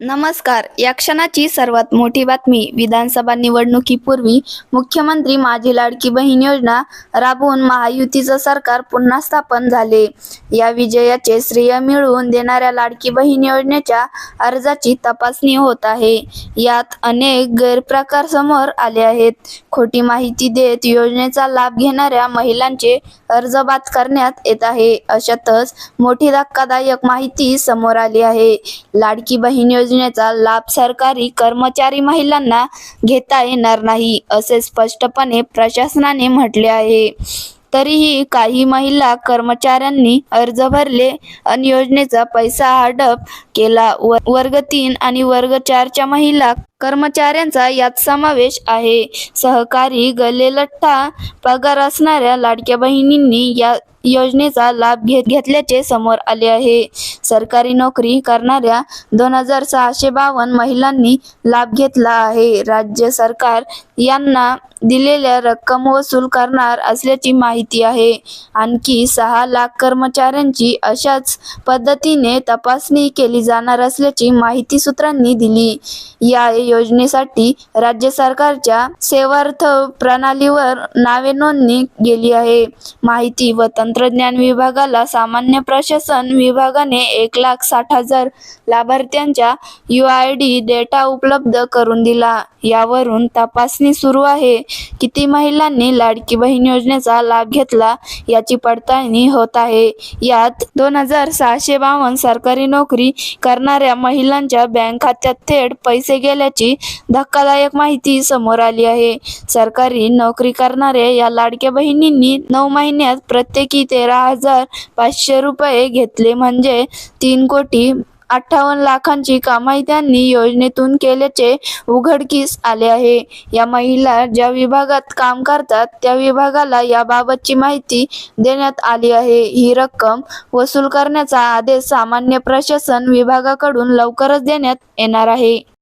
नमस्कार. या क्षणाची सर्वात मोठी बातमी. विधानसभा निवडणुकीपूर्वी मुख्यमंत्री माझी लाडकी बहीण योजना राबवून महायुतीचं सरकार पुन्हा स्थापन झाले. या विजयाचे श्रेय मिळवून देणाऱ्या लाडकी बहीण योजनेच्या अर्जाची तपासणी होत आहे. यात अनेक गैरप्रकार समोर आले आहेत. खोटी माहिती देत योजनेचा लाभ घेणाऱ्या महिलांचे अर्ज बाद करण्यात येत आहे. अशातच मोठी धक्कादायक माहिती समोर आली आहे. लाडकी बहीण योजनेचा लाभ सरकारी कर्मचारी महिलांना घेता येणार नाही असे स्पष्टपणे प्रशासनाने म्हटले आहे. तरीही काही महिला कर्मचाऱ्यांनी अर्ज भरले आणि योजनेचा पैसा हडप केला. व- वर्ग तीन आणि वर्ग चारच्या महिला कर्मचाऱ्यांचा यात समावेश आहे. सहकारी गलेलठ्ठा पगार असणाऱ्या लाडक्या बहिणींनी या योजनेचा लाभ घेत घेतल्याचे समोर आले आहे. सरकारी नोकरी करणाऱ्या दोन हजार सहाशे बावन्न महिलांनी लाभ घेतला आहे. राज्य सरकार यांना दिलेल्या रक्कम वसूल करणार असल्याची माहिती आहे. आणखी सहा लाख कर्मचाऱ्यांची अशाच पद्धतीने तपासणी केली जाणार असल्याची माहिती सूत्रांनी दिली. या योजनेसाठी राज्य सरकारच्या सेवार्थ प्रणालीवर नावे नोंदणी गेली आहे. माहिती व तंत्र तंत्रज्ञान विभागाला सामान्य प्रशासन विभागाने एक लाख साठ हजार लाभार्थ्यांच्या यू आय डी डेटा उपलब्ध करून दिला. यावरून तपासणी सुरू आहे किती महिलांनी लाडकी बहीण योजनेचा लाभ घेतला याची पडताळणी होत आहे. यात दोन हजार सहाशे बावन्न सरकारी नोकरी करणाऱ्या महिलांच्या बँक खात्यात थेट पैसे गेल्याची धक्कादायक माहिती समोर आली आहे. सरकारी नोकरी करणाऱ्या या लाडक्या बहिणींनी नऊ महिन्यात प्रत्येकी तेरा हजार पाचशे रुपये घेतले. म्हणजे तीन कोटी अठ्ठावन्न लाखांची कमाई त्यांनी योजनेतून केल्याचे उघडकीस आले आहे. या महिला ज्या विभागात काम करतात त्या विभागाला याबाबतची माहिती देण्यात आली आहे. ही रक्कम वसूल करण्याचा आदेश सामान्य प्रशासन विभागाकडून लवकरच देण्यात येणार आहे.